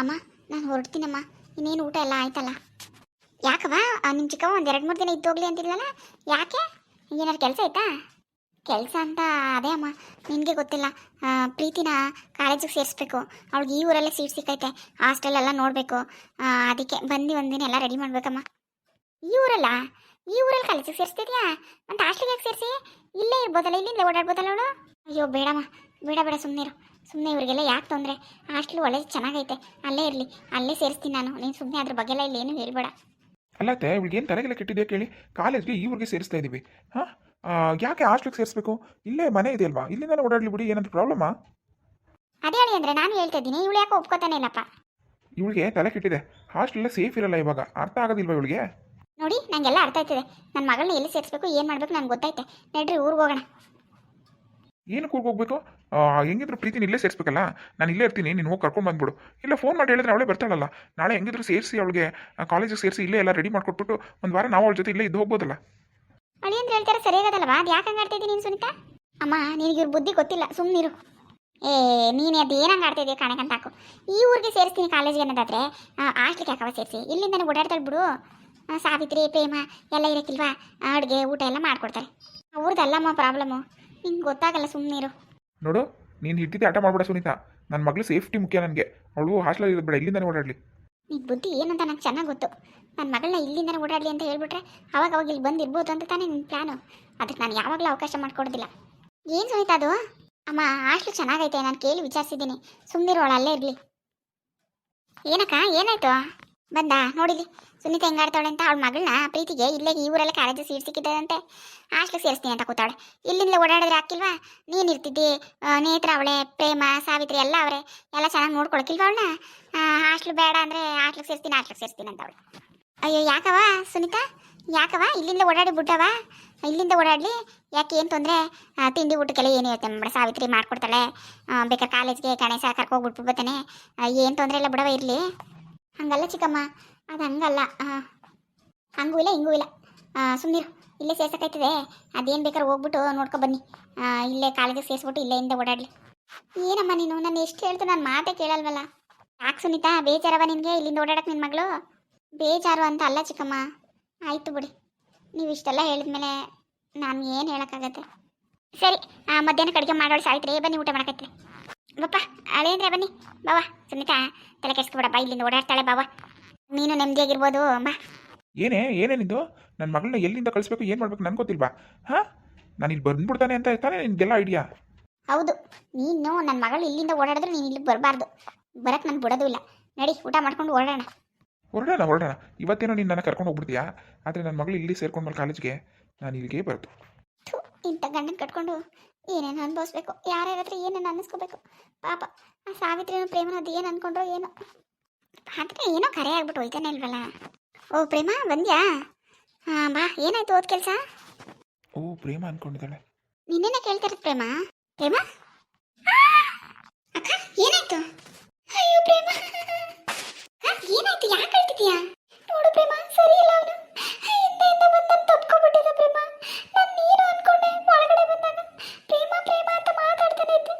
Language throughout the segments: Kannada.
ಅಮ್ಮ, ನಾನು ಹೊರಡ್ತೀನಮ್ಮ. ಇನ್ನೇನು ಊಟ ಎಲ್ಲ ಆಯ್ತಲ್ಲ? ಯಾಕವ ನಿಮ್ಮ ಚಿಕ್ಕವ ಒಂದು ಎರಡು ಮೂರು ದಿನ ಇದ್ದೋಗ್ಲಿ ಅಂತಿದ್ಲಲ್ಲ? ಯಾಕೆ? ಏನಾದ್ರು ಕೆಲಸ ಆಯ್ತಾ? ಕೆಲಸ ಅಂತ ಅದೇ ಅಮ್ಮ. ನಿನಗೆ ಗೊತ್ತಿಲ್ಲ. ಪ್ರೀತಿನ ಕಾಲೇಜಿಗೆ ಸೇರಿಸ್ಬೇಕು. ಅವ್ಳಿಗೆ ಈ ಊರಲ್ಲೇ ಸೀಟ್ ಸಿಕ್ಕೈತೆ. ಹಾಸ್ಟೆಲ್ ಎಲ್ಲ ನೋಡಬೇಕು. ಅದಕ್ಕೆ ಬಂದು ಒಂದಿನ ಎಲ್ಲ ರೆಡಿ ಮಾಡ್ಬೇಕಮ್ಮ. ಈ ಊರಲ್ಲ? ಈ ಊರಲ್ಲಿ ಕಾಲೇಜಿಗೆ ಸೇರಿಸ್ತಿದ್ಯಾ? ಅಂತ ಹಾಸ್ಟೆಲ್ಗೆ ಸೇರಿಸಿ? ಇಲ್ಲೇ ಇರ್ಬೋದಲ್ಲ, ಇಲ್ಲಿಂದ ಓಡಾಡ್ಬೋದಲ್ಲ ಅವಳು? ಅಯ್ಯೋ, ಬೇಡಮ್ಮ. ಬೇಡ ಬೇಡ ಸುಮ್ಮನಿರು ಸುಮ್ಮನೆ ಇವರಿಗೆಲ್ಲ ಯಾಕೆ ತೊಂದರೆ? ಹಾಸ್ಟೆಲ್ ಒಳ್ಳೆ ಚೆನ್ನಾಗೈತೆ. ಅಲ್ಲೇ ಇರಲಿ. ಅಲ್ಲೇ ಸೇರಿಸ್ತೀನಿ ನಾನು. ನೀನು ಸುಮ್ಮನೆ ಅದ್ರ ಬಗ್ಗೆ ಎಲ್ಲ ಏನು ಹೇಳ್ಬೇಡ. ಅಲ್ಲತ್ತೆ ಇವಳಿಗೆ ಏನು ತಲೆಗೆಲ್ಲ ಕೆಟ್ಟಿದೆಯಾ ಕೇಳಿ? ಕಾಲೇಜ್ಗೆ ಈ ಊರಿಗೆ ಸೇರಿಸ್ತಾ ಇದ್ದೀವಿ ಹಾಂ? ಯಾಕೆ ಹಾಸ್ಟ್ಲಿಗೆ ಸೇರಿಸ್ಬೇಕು? ಇಲ್ಲೇ ಮನೆ ಇದೆ ಅಲ್ವಾ ಓಡಾಡಲಿ ಓಡಾಡ್ಲಿ ಬಿಡಿ ಏನಾದರೂ ಪ್ರಾಬ್ಲಮಾ? ಅದೇ ಹೇಳಿ ಅಂದರೆ ನಾನು ಹೇಳ್ತಾ ಇದ್ದೀನಿ. ಇವಳು ಯಾಕೆ ಒಪ್ಕೋತಾನೆ ಇಲ್ಲಪ್ಪ. ಇವಳಿಗೆ ತಲೆ ಕೆಟ್ಟಿದೆ. ಹಾಸ್ಟೆಲ್ಲ ಸೇಫ್ ಇರಲ್ಲ ಇವಾಗ. ಅರ್ಥ ಆಗೋದಿಲ್ವಾ ಇವಳಿಗೆ? ನೋಡಿ ನನಗೆಲ್ಲ ಅರ್ಥ ಆಯ್ತದೆ. ನನ್ನ ಮಗಳನ್ನ ಎಲ್ಲಿ ಸೇರಿಸ್ಬೇಕು ಏನು ಮಾಡಬೇಕು ನನಗೆ ಗೊತ್ತಾಯ್ತೆ. ನಡ್ರಿ ಊರಿಗೆ ಹೋಗೋಣ. ಏನು ಹೋಗ್ಬೇಕು ಹೆಂಗಿದ್ರು ಪ್ರೀತಿನ ಇಲ್ಲೇ ಸೇರಿಸ್ಬೇಕಲ್ಲ? ನಾನು ಇಲ್ಲೇ ಇರ್ತೀನಿ, ನೀನು ಹೋಗಿ ಕರ್ಕೊಂಡು ಬಂದ್ಬಿಡು. ಇಲ್ಲ ಫೋನ್ ಮಾಡಿ ಹೇಳಿದ್ರೆ ಅವಳೇ ಬರ್ತಾಳಲ್ಲ. ನಾಳೆ ಹೆಂಗಿದ್ರು ಸೇರಿಸಿ ಅವಳಿಗೆ ಕಾಲೇಜಿಗೆ ಸೇರಿಸಿ ಇಲ್ಲೇ ಎಲ್ಲ ರೆಡಿ ಮಾಡ್ಕೊಟ್ಬಿಟ್ಟು ಒಂದು ವಾರ ನಾವು ಅವಳ ಜೊತೆ ಇಲ್ಲೇ ಇದ್ದು ಹೋಗ್ಬೋದಲ್ಲ? ಅಳಿ ಅಂತ ಹೇಳ್ತಾರೆ ಸರಿಯಾಗದಲ್ವಾ ಅದು ಯಾಕೆ ಹಂಗೆ ಆಡ್ತಿದ್ದೀನಿ ನೀನು ಸುನಿತಾ? ಅಮ್ಮ, ನಿನಗೆ ಇವ್ರ ಬುದ್ಧಿ ಗೊತ್ತಿಲ್ಲ ಸುಮ್ಮನಿರು ಏ, ನೀನು ಅದು ಏನಂಗೆ ಆಡ್ತಿದ್ದೀಯ ಕಾಣಕಂತ ಹಾಕು. ಈ ಊರಿಗೆ ಸೇರಿಸ್ತೀನಿ ಕಾಲೇಜಿಗೆ ಅನ್ನೋದಾದರೆ ಹಾಸ್ಟ್ಲಿಗೆ ಯಾಕವ ಸೇರಿಸಿ? ಇಲ್ಲಿಂದನೇ ಓಡಾಡ್ತಾಳೆ ಬಿಡು. ಸಾವಿತ್ರಿ, ಪ್ರೇಮ ಎಲ್ಲ ಇರಕ್ಕಿಲ್ವಾ? ಅಡುಗೆ ಊಟ ಎಲ್ಲ ಮಾಡ್ಕೊಡ್ತಾರೆ. ಊರ್ದಲ್ಲಮ್ಮ ಪ್ರಾಬ್ಲಮ್ಮು ನಿಂಗೆ ಗೊತ್ತಾಗಲ್ಲ ಸುಮ್ಮನಿರು ನೋಡು ನೀನು ಹಿಟ್ಟಿದ್ದೆ ಆಟ ಮಾಡ್ಬೇಡ ಸುನೀತಾ. ನನ್ನ ಮಗಳು ಸೇಫ್ಟಿ ಮುಖ್ಯ ನನಗೆ. ಅವಳು ಹಾಸ್ಟೆಲ್ ಇರೋದು ಬೇಡ ಇಲ್ಲಿಂದನೇ ಓಡಾಡಲಿ. ನಿನ್ ಬುದ್ಧಿ ಏನಂತ ನಂಗೆ ಚೆನ್ನಾಗಿ ಗೊತ್ತು. ನನ್ನ ಮಗಳನ್ನ ಇಲ್ಲಿಂದನೇ ಓಡಾಡಲಿ ಅಂತ ಹೇಳ್ಬಿಟ್ರೆ ಅವಾಗ ಅವಾಗ ಇಲ್ಲಿ ಬಂದಿರ್ಬೋದು ಅಂತ ತಾನೇ ನಿನ್ನ ಪ್ಲಾನು ಅದಕ್ಕೆ ನಾನು ಯಾವಾಗಲೂ ಅವಕಾಶ ಮಾಡಿಕೊಡೋದಿಲ್ಲ. ಏನು ಸುನೀತಾ ಅದು? ಅಮ್ಮ ಹಾಸ್ಟೆಲ್ ಚೆನ್ನಾಗೈತೆ ನಾನು ಕೇಳಿ ವಿಚಾರಿಸಿದ್ದೀನಿ. ಸುಮ್ಮನಿರೋಳು ಅಲ್ಲೇ ಇರಲಿ. ಏನಕ್ಕ ಏನಾಯ್ತು? ಬಂದ ನೋಡಿಲಿ ಸುನೀತಾ ಹೆಂಗಾಡ್ತಾಳೆ ಅಂತ ಅವಳ ಮಗಳನ್ನ ಪ್ರೀತಿಗೆ ಇಲ್ಲೇ ಈ ಊರಲ್ಲೇ ಕಾಲೇಜು ಸೀಟ್ ಸಿಕ್ಕಿದ್ದದಂತೆ. ಹಾಸ್ಟೆಲ್ ಸೇರಿಸ್ತೀನಿ ಅಂತ ಕೂತಾಳೆ. ಇಲ್ಲಿಂದ ಓಡಾಡಿದ್ರೆ ಹಾಕಿಲ್ವಾ ನೀನು ಇರ್ತಿದ್ದಿ ನೇತ್ರ ಅವಳೆ, ಪ್ರೇಮ, ಸಾವಿತ್ರಿ ಎಲ್ಲ ಅವರೇ. ಎಲ್ಲ ಚೆನ್ನಾಗಿ ನೋಡ್ಕೊಳಕಿಲ್ವಾ ಅವಳನ್ನ? ಹಾಸ್ಟ್ಲು ಬೇಡ ಅಂದರೆ ಹಾಸ್ಟ್ಲಿಗೆ ಸೇರಿಸ್ತೀನಿ ಹಾಸ್ಟ್ಲಿಗೆ ಸೇರಿಸ್ತೀನಿ ಅಂತ ಅವಳು ಅಯ್ಯೋ ಯಾಕವ ಸುನೀತಾ? ಯಾಕವ ಇಲ್ಲಿಂದ ಓಡಾಡಿ ಬಿಟ್ಟವ ಇಲ್ಲಿಂದ ಓಡಾಡಲಿ? ಯಾಕೆ ಏನು ತೊಂದರೆ? ತಿಂಡಿ ಊಟಕ್ಕೆಲ್ಲ ಏನು ಇರುತ್ತೆ ಮೇಡಮ್ ಸಾವಿತ್ರಿ ಮಾಡ್ಕೊಡ್ತಾಳೆ. ಬೇಕಾ ಬೇಕಾದ್ರೆ ಕಾಲೇಜ್ಗೆ ಗಣೇಶ ಕರ್ಕೋಗಿ ಹೋಗ್ಬಿಟ್ಟು ಬರ್ತಾನೆ ಏನು ತೊಂದರೆ ಇಲ್ಲ ಬಿಡವ ಇರಲಿ. ಹಂಗಲ್ಲ ಚಿಕ್ಕಮ್ಮ. ಅದು ಹಂಗಲ್ಲ. ಹಂಗೂ ಇಲ್ಲ, ಹಿಂಗೂ ಇಲ್ಲ. ಸುಮ್ಮನಿರು ಇಲ್ಲೇ ಸೇರ್ಸಕ್ಕೈತದೆ ಅದೇನು ಬೇಕಾದ್ರೆ ಹೋಗ್ಬಿಟ್ಟು ನೋಡ್ಕೊ ಬನ್ನಿ. ಇಲ್ಲೇ ಕಾಲಿಗೆ ಸೇರಿಸ್ಬಿಟ್ಟು ಇಲ್ಲೇ ಇಂದ ಓಡಾಡಲಿ. ಏನಮ್ಮ ನೀನು? ನಾನು ಎಷ್ಟು ಹೇಳ್ತು ನಾನು ಮಾತೇ ಕೇಳಲ್ವಲ್ಲ. ಯಾಕೆ ಸುನೀತಾ? ಬೇಜಾರವ ನಿನಗೆ? ಇಲ್ಲಿಂದ ಓಡಾಡಕ್ಕೆ ನಿನ್ನ ಮಗಳು? ಬೇಜಾರು ಅಂತ ಅಲ್ಲ ಚಿಕ್ಕಮ್ಮ. ಆಯಿತು ಬಿಡಿ. ನೀವು ಇಷ್ಟೆಲ್ಲ ಹೇಳಿದ್ಮೇಲೆ ನಾನು ಏನು ಹೇಳೋಕ್ಕಾಗತ್ತೆ? ಸರಿ ಮಧ್ಯಾಹ್ನ ಕಡಿಗೆ ಮಾಡೋಳು ಸಾಯ್ತ್ರಿ. ಬನ್ನಿ, ಊಟ ಮಾಡಕತ್ರಿ ಬಪ್ಪ ಅಳೇಂದ್ರೆ ಬನ್ನಿ. ಬಾವಾ ಸುನೀತಾ, ತಲೆ ಕೆಡಿಸ್ಕೊಬೇಡ ಬಾ ಇಲ್ಲಿಂದ ಓಡಾಡ್ತಾಳೆ ಬಾವ ನೀನು ನೆಮ್ಮದಿಯಾಗಿರ್ಬೋದು ಬಾ ಏನೇ ಏನೇನಿದು ನನ್ನ ಮಗಳನ್ನ ಎಲ್ಲಿಂದ ಕಳಿಸ್ಬೇಕು ಏನು ಮಾಡ್ಬೇಕು ನನ್ಗೆ ಗೊತ್ತಿಲ್ವಾ? ಹಾಂ? ನಾನು ಇಲ್ಲಿ ಬಂದ್ಬಿಡ್ತಾನೆ ಅಂತ ತಾನೇ ನಿನ್ಗೆಲ್ಲ ಐಡಿಯಾ ಹೌದು. ನೀನು ನನ್ನ ಮಗಳು ಇಲ್ಲಿಂದ ಓಡಾಡಿದ್ರೆ ನೀನು ಇಲ್ಲಿ ಬರಬಾರ್ದು. ಬರಕ್ಕೆ ನಾನು ಬಿಡೋದು ಇಲ್ಲ. ನಡಿ ಊಟ ಮಾಡ್ಕೊಂಡು ಓಡಾಡೋಣ. ಹೊರಡೋಣ ಹೊರಡೋಣ ಇವತ್ತೇನೋ ನೀನು ನನ್ನ ಕರ್ಕೊಂಡು ಹೋಗ್ಬಿಡ್ತೀಯಾ? ಆದರೆ ನನ್ನ ಮಗಳು ಇಲ್ಲಿ ಸೇರ್ಕೊಂಡು ಮೇಲೆ ಕಾಲೇಜ್ಗೆ ನಾನು ಇಲ್ಲಿಗೆ ಬರ್ತು ಥು, ಇಂಥ ಗಂಡನ ಕಟ್ಕೊಂಡು ಏನೇನು ಅನುಭವಿಸ್ಬೇಕು. ಯಾರ್ಯಾರ ಹತ್ರ ಏನೇನು ಅನ್ನಿಸ್ಕೋಬೇಕು. ಪಾಪ ಆ ಸಾವಿತ್ರಿನ ಪ್ರೇಮನ ಅದು ಏನು ಅನ್ಕೊಂಡ್ರೋ ಏನೋ. ಆದರೆ ಏನೋ ಕರೆ ಆಗ್ಬಿಟ್ಟು ಹೋಯ್ತಾನೆ ಇಲ್ವಲ್ಲ? ಓ ಪ್ರೇಮ ಬಂದ್ಯಾ? ಹಾಂ ಬಾ ಏನಾಯ್ತು ಓದ್ ಕೆಲಸ? ಓ ಪ್ರೇಮ ಅನ್ಕೊಂಡಿದ್ದಾಳೆ. ನಿನ್ನೆನೆ ಪ್ರೇಮಾ? ಪ್ರೇಮ? ಪ್ರೇಮ ಅಕ್ಕ ಏನಾಯ್ತು ಅಯ್ಯೋ ಪ್ರೇಮ ಹ, ಏನಾಯ್ತು ಯಾಕೆ ಹೇಳ್ತಿದ್ಯಾ ನೋಡು ಪ್ರೇಮ ಸರಿ ಇಲ್ಲ ಅವನು ಹಿಂದೆಯಿಂದ ಬಂದು ತಪ್ಕೊಬಿಟ್ಟಿದ್ದ ಪ್ರೇಮ ನಾನು ನೀನು ಅನ್ಕೊಂಡೆ ಒಳಗಡೆ ಬಂದಾಗ ಪ್ರೇಮ ಪ್ರೇಮ ಅಂತ ಮಾತಾಡ್ತಾನೆ ಇದ್ದೆ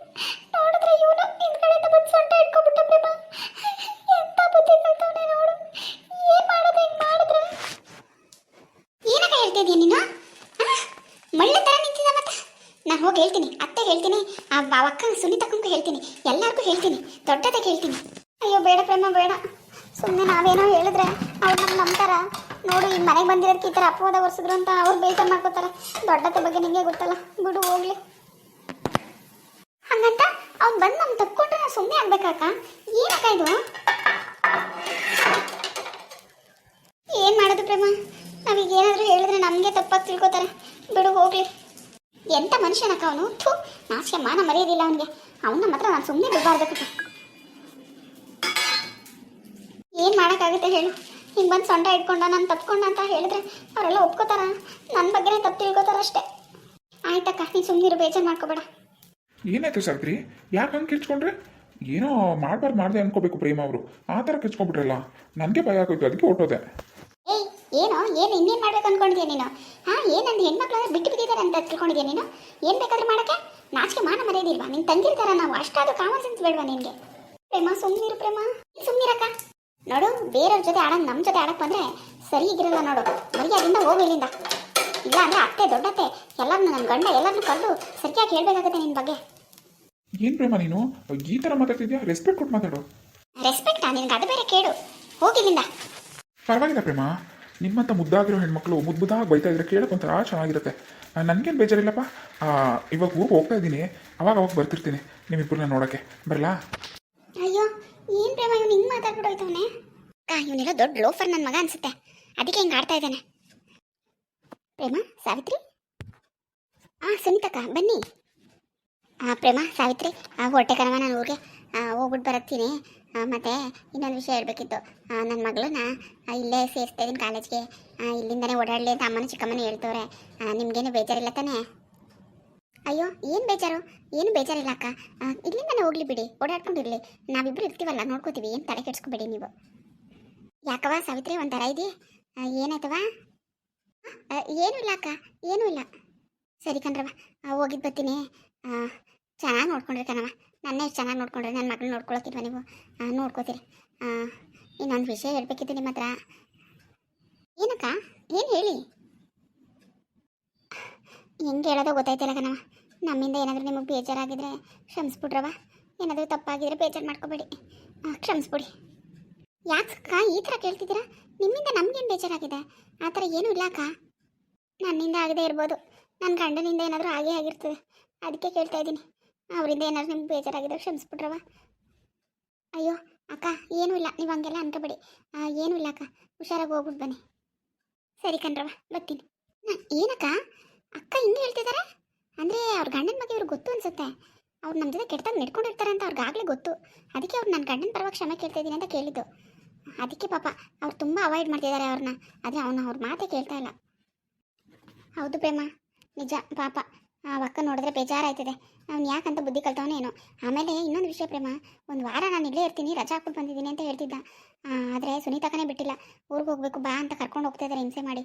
ನೋಡಿದ್ರೆ ಇವನು ಹಿಂದ್ಗಡೆಯಿಂದ ಬಂದು ಸೊಂಟ ಇಟ್ಕೊಬಿಟ್ಟ ಪ್ರೇಮ ಎಂತ ಬುದ್ಧಿ ಕಲ್ತವನೆ ನೋಡು ಏನ್ ಮಾಡೋದು ಹಿಂಗ್ ಮಾಡಿದ್ರೆ ಏನಕ್ಕ ಹೇಳ್ತಿದ್ಯಾ ನೀನು ಮಳ್ಳ ತರ ನಿಂತಿದ್ದ ಮತ್ತೆ ನಾನು ಹೋಗಿ ಹೇಳ್ತೀನಿ ಅತ್ತೆ ಹೇಳ್ತೀನಿ, ಆ ಅಕ್ಕ ಸುನೀತಕ್ಕಂಗೂ ಹೇಳ್ತೀನಿ, ಎಲ್ಲರಿಗೂ ಹೇಳ್ತೀನಿ, ದೊಡ್ಡದಾಗಿ ಹೇಳ್ತೀನಿ. ಅಯ್ಯೋ, ಬೇಡ ಪ್ರೇಮ, ಬೇಡ. ಸುಮ್ಮನೆ ನಾವೇನೋ ಹೇಳಿದ್ರೆ ಅವ್ರು ನಮ್ಮ ನಂಬ್ತಾರ. ನೋಡು, ಈ ಮನೆಗೆ ಬಂದಿರೋದಕ್ಕೆ ಈ ಥರ ಅಪವಾದ ಒರೆಸಿದ್ರು ಅಂತ ಅವ್ರು ಬೇಜಾರು ಮಾಡ್ಕೋತಾರೆ. ದೊಡ್ಡತೆ ಬಗ್ಗೆ ನಿಮಗೆ ಗೊತ್ತಲ್ಲ, ಬಿಡು, ಹೋಗ್ಲಿ. ಹಂಗಂತ ಅವ್ನು ಬಂದು ನಮ್ಗೆ ತಕ್ಕೊಂಡ್ರೆ ನಾವು ಸುಮ್ಮನೆ ಆಗ್ಬೇಕಾಕ ಏನಕ್ಕ ಇದು? ಏನು ಮಾಡೋದು ಪ್ರೇಮ? ನಾವೀಗ ಏನಾದರೂ ಹೇಳಿದ್ರೆ ನಮಗೆ ತಪ್ಪಾಗಿ ತಿಳ್ಕೊತಾರೆ. ಬಿಡು, ಹೋಗ್ಲಿ. ಎಂಥ ಮನುಷ್ಯನಕ್ಕ ಅವನು? ಥೂ ನಾಚಿಕೆ ಮಾನ ಮರೆಯೋದಿಲ್ಲ ಅವನಿಗೆ. ಅವನ ಮಾತ್ರ ನಾನು ಸುಮ್ಮನೆ ಬಿಡಬಾರ್ದಕ್ಕ. ಏನು ಮಾಡೋಕ್ಕಾಗುತ್ತೆ ಹೇಳು. ಹಿಂಗೆ ಬಂದು ಸೊಂಟ ಇಟ್ಕೊಂಡ ನಾನು ತಪ್ಕೊಂಡ ಅಂತ ಹೇಳಿದ್ರೆ ಅವರೆಲ್ಲ ಒಪ್ಕೋತಾರ. ನನ್ನ ಬಗ್ಗೆನೇ ತಪ್ಪು ತಿಳ್ಕೊತಾರ ಅಷ್ಟೇ. ಆಯ್ತಕ್ಕ ನೀನು ಸುಮ್ಮನಿರು ಬೇಜಾರು ಮಾಡ್ಕೋಬೇಡ. ಏನಾಯ್ತು ಸಾವಿತ್ರಿ? ಯಾಕೆ ಹಂಗೆ ಕಿರ್ಚ್ಕೊಂಡ್ರೆ? ಏನೋ ಮಾಡ್ಬಾರ್ದು ಮಾಡಿದೆ ಅನ್ಕೋಬೇಕು ಪ್ರೇಮ ಅವರು. ಆ ಥರ ಕಿರ್ಚ್ಕೊಂಡ್ಬಿಟ್ರಲ್ಲ. ನನಗೆ ಭಯ ಆಗೋಯ್ತು ಅದಕ್ಕೆ ಹೊಟ್ಟೋದೆ ಏಯ್ ಏನೋ ಏನು ಇನ್ನೇನು ಮಾಡ್ಬೇಕು ಅನ್ಕೊಂಡಿದ್ಯಾ ನೀನು? ಹಾಂ ಏನಂದು ಹೆಣ್ಮಕ್ಳು ಅಂದ್ರೆ ಬಿಟ್ಟು ಬಿದ್ದಿದ್ದಾರೆ ಅಂತ ತಿಳ್ಕೊಂಡಿದ್ಯಾ ನೀನು? ಏನು ಬೇಕಾದ್ರೂ ಮಾಡೋಕ್ಕೆ? ನಾಚಿಕೆ ಮಾನ ಮರೆಯೋದಿಲ್ವಾ ನಿನ್ನ ತಂದಿರ್ತಾರ ನಾವು? ಅಷ್ಟಾದ್ರೂ ಕಾಮನ್ ಸೆನ್ಸ್ ಬೇಡವಾ ನಿನಗೆ? ಪ್ರೇಮ ಸುಮ್ಮನಿರು ಪ್ರೇಮ. ಸುಮ್ಮನಿರಕ್ಕ ನೋಡು ಬೇರೆಯವ್ರ ಜೊತೆ ಆಡೋದು ನಮ್ಮ ಜೊತೆ ಆಡಕ್ಕೆ ಬಂದರೆ ಇದ್ರಲ್ಲ ನೋಡು. ಮರ್ಯಾದಿಂದ ಹೋಗು ಇಲ್ಲಿಂದ. ಇಲ್ಲ ಅಂದ್ರೆ ಅತ್ತೆ ದೊಡ್ಡತ್ತೆ ಎಲ್ಲರನ್ನೂ ನನ್ನ ಗಂಡ ಎಲ್ಲರನ್ನೂ ಕರೆದು ಸರಿಯಾಗಿ ಹೇಳಬೇಕಾಗತ್ತೆ ನಿನ್ನ ಬಗ್ಗೆ. ಏನು ಪ್ರೇಮ ನೀನು? ಈ ಥರ ಮಾತಾಡ್ತಿದ್ಯಾ? ರೆಸ್ಪೆಕ್ಟ್ ಕೊಟ್ಟು ಮಾತಾಡು. ರೆಸ್ಪೆಕ್ಟಾ ನಿನಗೆ ಅದು ಬೇರೆ ಕೇಳು ಹೋಗಿಲ್ಲಿಂದ ಪರವಾಗಿಲ್ಲ ಪ್ರೇಮ. ನಿಮ್ಮಂಥ ಮುದ್ದಾಗಿರೋ ಹೆಣ್ಮಕ್ಳು ಮುದ್ದು ಮುದ್ದಾಗಿ ಬೈತಾ ಇದ್ರೆ ಕೇಳೋಕೆ ಒಂಥರ ಚೆನ್ನಾಗಿರುತ್ತೆ ನನಗೇನು ಬೇಜಾರಿಲ್ಲಪ್ಪ? ಇವಾಗ ಊರಿಗೆ ಹೋಗ್ತಾ ಇದ್ದೀನಿ. ಅವಾಗ ಅವಾಗ ಬರ್ತಿರ್ತೀನಿ ನಿಮ್ಮಿಬ್ಬರನ್ನ ನೋಡೋಕ್ಕೆ. ಬರಲಾ? ಅಯ್ಯೋ ಏನು ಪ್ರೇಮ ಇವನು ಹಿಂಗೆ ಮಾತಾಡ್ಬಿಡೋಯ್ತವನೇ ಅಕ್ಕ ಇವನೆಲ್ಲ ದೊಡ್ಡ ಲೋಫರ್ ನನ್ನ ಮಗ ಅನ್ಸುತ್ತೆ. ಅದಕ್ಕೆ ಹಿಂಗೆ ಆಡ್ತಾ ಇದ್ದಾನೆ. ಪ್ರೇಮ ಸಾವಿತ್ರಿ? ಹಾಂ ಸುನಿತಕ್ಕ ಬನ್ನಿ. ಹಾಂ ಪ್ರೇಮ ಸಾವಿತ್ರಿ ಆ, ಹೊರಟೆ ಕಣವ ನಾನು ಊರಿಗೆ. ಹೋಗ್ಬಿಟ್ಟು ಬರತ್ತೀನಿ. ಮತ್ತು ಇನ್ನೊಂದು ವಿಷಯ ಹೇಳಬೇಕಿತ್ತು. ನನ್ನ ಮಗಳನ್ನ ಇಲ್ಲೇ ಸೇರಿಸ್ತಾ ಇದ್ದೀನಿ ಕಾಲೇಜ್ಗೆ. ಇಲ್ಲಿಂದನೇ ಓಡಾಡಲಿ ಅಂತ ಅಮ್ಮನ ಚಿಕ್ಕಮ್ಮನ ಹೇಳ್ತವ್ರೆ. ನಿಮಗೇನು ಬೇಜಾರಿಲ್ಲ ತಾನೇ? ಅಯ್ಯೋ, ಏನು ಬೇಜಾರು? ಏನು ಬೇಜಾರಿಲ್ಲ ಅಕ್ಕ. ಇಲ್ಲಿಂದನೇ ಹೋಗ್ಲಿ ಬಿಡಿ. ಓಡಾಡ್ಕೊಂಡಿರಲಿ ನಾವಿಬ್ಬರು ಇರ್ತೀವಲ್ಲ, ನೋಡ್ಕೋತೀವಿ. ಏನು ತಲೆ ಕೆಡ್ಸ್ಕೊಬೇಡಿ ನೀವು. ಯಾಕವ ಸಾವಿತ್ರಿ ಒಂಥರ ಇದೆ? ಏನಾಯ್ತವ ಏನೂ ಇಲ್ಲ ಅಕ್ಕ. ಏನೂ ಇಲ್ಲ. ಸರಿ ಕಣ್ರವ ಹೋಗಿದ್ದು ಬರ್ತೀನಿ. ಚೆನ್ನಾಗಿ ನೋಡ್ಕೊಂಡಿರ್ತಾನವ ನನ್ನೇ ಎಷ್ಟು ಚೆನ್ನಾಗಿ ನೋಡ್ಕೊಂಡ್ರೆ ನನ್ನ ಮಗಳನ್ನ ನೋಡ್ಕೊಳಕ್ಕಿಲ್ವ ನೀವು? ನೋಡ್ಕೋತೀರಿ. ಇನ್ನೊಂದು ವಿಷಯ ಹೇಳ್ಬೇಕಿತ್ತು ನಿಮ್ಮ ಹತ್ರ. ಏನಕ್ಕ? ಏನು ಹೇಳಿ? ಹೆಂಗೆ ಹೇಳೋದೋ ಗೊತ್ತಾಯ್ತಿಲ್ಲ ಕಣವ ನಮ್ಮಿಂದ ಏನಾದರೂ ನಿಮಗೆ ಬೇಜಾರಾಗಿದ್ರೆ ಕ್ಷಮಿಸ್ಬಿಡ್ರವ ಏನಾದರೂ ತಪ್ಪಾಗಿದ್ರೆ ಬೇಜಾರು ಮಾಡ್ಕೋಬೇಡಿ. ಕ್ಷಮಿಸ್ಬಿಡಿ. ಯಾಕಕ್ಕ ಈ ಥರ ಕೇಳ್ತಿದ್ದೀರಾ? ನಿಮ್ಮಿಂದ ನಮಗೇನು ಬೇಜಾರಾಗಿದೆ? ಆ ಥರ ಏನೂ ಇಲ್ಲ ಅಕ್ಕ. ನನ್ನಿಂದ ಆಗದೆ ಇರ್ಬೋದು. ನನ್ನ ಗಂಡನಿಂದ ಏನಾದರೂ ಆಗೇ ಆಗಿರ್ತದೆ. ಅದಕ್ಕೆ ಕೇಳ್ತಾ ಇದ್ದೀನಿ. ಅವರಿಂದ ಏನಾದ್ರು ನಿಮ್ಗೆ ಬೇಜಾರಾಗಿದ್ರೆ ಕ್ಷಮಿಸ್ಬಿಟ್ರವ ಅಯ್ಯೋ, ಅಕ್ಕ, ಏನೂ ಇಲ್ಲ, ನೀವು ಹಂಗೆಲ್ಲ ಅನ್ಕೋಬೇಡಿ. ಏನೂ ಇಲ್ಲ, ಅಕ್ಕ. ಹುಷಾರಾಗಿ ಹೋಗ್ಬಿಟ್ಟು ಬನ್ನಿ. ಸರಿ ಕಣ್ರವ ಬರ್ತೀನಿ. ಏನಕ್ಕ? ಅಕ್ಕ ಹಿಂಗೆ ಹೇಳ್ತಿದ್ದಾರೆ ಅಂದರೆ ಅವ್ರ ಗಂಡನ ಬಗ್ಗೆ ಇವ್ರಿಗೆ ಗೊತ್ತು ಅನ್ಸುತ್ತೆ. ಅವ್ರು ನಮ್ಮ ಜೊತೆ ಕೆಟ್ಟದಾಗ ನಡ್ಕೊಂಡಿರ್ತಾರೆ ಅಂತ ಅವ್ರಿಗಾಗಲೇ ಗೊತ್ತು. ಅದಕ್ಕೆ ಅವ್ರು ನನ್ನ ಗಂಡನ ಪರವಾಗಿ ಕ್ಷಮೆ ಕೇಳ್ತಾ ಇದ್ದೀನಿ ಅಂತ ಕೇಳಿದ್ದು. ಅದಕ್ಕೆ ಪಾಪ, ಅವ್ರು ತುಂಬ ಅವಾಯ್ಡ್ ಮಾಡ್ತಿದ್ದಾರೆ ಅವ್ರನ್ನ ಆದರೆ ಅವನು ಅವ್ರ ಮಾತೇ ಕೇಳ್ತಾ ಇಲ್ಲ. ಹೌದು ಪ್ರೇಮ, ನಿಜ, ಪಾಪ. ಆ ಅಕ್ಕ ನೋಡಿದ್ರೆ ಬೇಜಾರಾಯ್ತದೆ. ಅವ್ನು ಯಾಕಂತ ಬುದ್ಧಿ ಕಲ್ತವನೇ ಏನೋ. ಆಮೇಲೆ ಇನ್ನೊಂದು ವಿಷಯ ಪ್ರೇಮ, ಒಂದು ವಾರ ನಾನು ಇಲ್ಲೇ ಇರ್ತೀನಿ, ರಜಾ ಹಾಕ್ಬಿಟ್ಟು ಬಂದಿದ್ದೀನಿ ಅಂತ ಹೇಳ್ತಿದ್ದ. ಆದರೆ ಸುನೀತಕ್ಕನೇ ಬಿಟ್ಟಿಲ್ಲ. ಊರಿಗೆ ಹೋಗ್ಬೇಕು, ಬಾ ಅಂತ ಕರ್ಕೊಂಡು ಹೋಗ್ತಾ ಇದ್ದಾರೆ ಹಿಂಸೆ ಮಾಡಿ.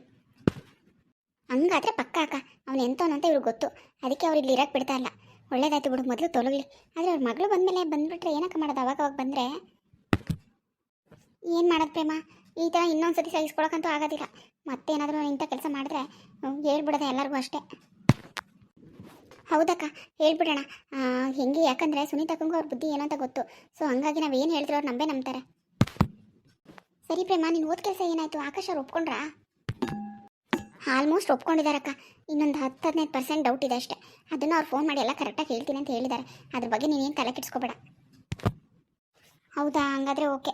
ಹಂಗಾದ್ರೆ ಪಕ್ಕ ಅಕ್ಕ, ಅವ್ನು ಎಂತವನು ಅಂತ ಇವ್ರಿಗೆ ಗೊತ್ತು. ಅದಕ್ಕೆ ಅವ್ರು ಇಲ್ಲಿ ಇರಕ್ಕೆ ಬಿಡ್ತಾ ಇಲ್ಲ. ಒಳ್ಳೇದಾಯ್ತು ಬಿಡು, ಮೊದಲು ತೊಲಗಲಿ. ಆದರೆ ಅವ್ರ ಮಗಳು ಬಂದಮೇಲೆ ಬಂದ್ಬಿಟ್ರೆ ಏನಕ್ಕೆ ಮಾಡೋದು ಅವಾಗ ಅವಾಗ ಬಂದರೆ? ಏನು ಮಾಡೋದು ಪ್ರೇಮ? ಈ ಥರ ಇನ್ನೊಂದು ಸತಿ ಸಹಿಸ್ಕೊಳಕ್ಕಂತೂ ಆಗೋದಿಲ್ಲ. ಮತ್ತೇನಾದರೂ ಇಂಥ ಕೆಲಸ ಮಾಡಿದ್ರೆ, ಹೇಳ್ಬಿಡೋದೆ ಎಲ್ಲರಿಗೂ ಅಷ್ಟೇ. ಹೌದಕ್ಕ, ಹೇಳ್ಬಿಡೋಣ. ಹೆಂಗೆ, ಯಾಕಂದರೆ ಸುನೀತಕ್ಕಂಗೂ ಅವ್ರ ಬುದ್ಧಿ ಏನಂತ ಗೊತ್ತು. ಸೊ ಹಂಗಾಗಿ ನಾವು ಏನು ಹೇಳಿದ್ರು ಅವ್ರು ನಂಬೇ ನಂಬ್ತಾರೆ. ಸರಿ ಪ್ರೇಮ ನಿನ್ನ ಓದ್ ಕೆಲಸ ಏನಾಯಿತು? ಆಕಾಶ ಅವ್ರು ಒಪ್ಕೊಂಡ್ರಾ? ಆಲ್ಮೋಸ್ಟ್ ಒಪ್ಕೊಂಡಿದ್ದಾರಕ್ಕ ಇನ್ನೊಂದು ಹತ್ತು, ಹದಿನೈದು ಪರ್ಸೆಂಟ್ ಡೌಟ್ ಇದೆ ಅಷ್ಟೇ. ಅದನ್ನು ಅವ್ರು ಫೋನ್ ಮಾಡಿ ಎಲ್ಲ ಕರೆಕ್ಟಾಗಿ ಹೇಳ್ತೀನಿ ಅಂತ ಹೇಳಿದ್ದಾರೆ. ಅದ್ರ ಬಗ್ಗೆ ನೀನೇನು ತಲೆ ಕೆಡಿಸ್ಕೋಬೇಡ. ಹೌದಾ? ಹಂಗಾದ್ರೆ ಓಕೆ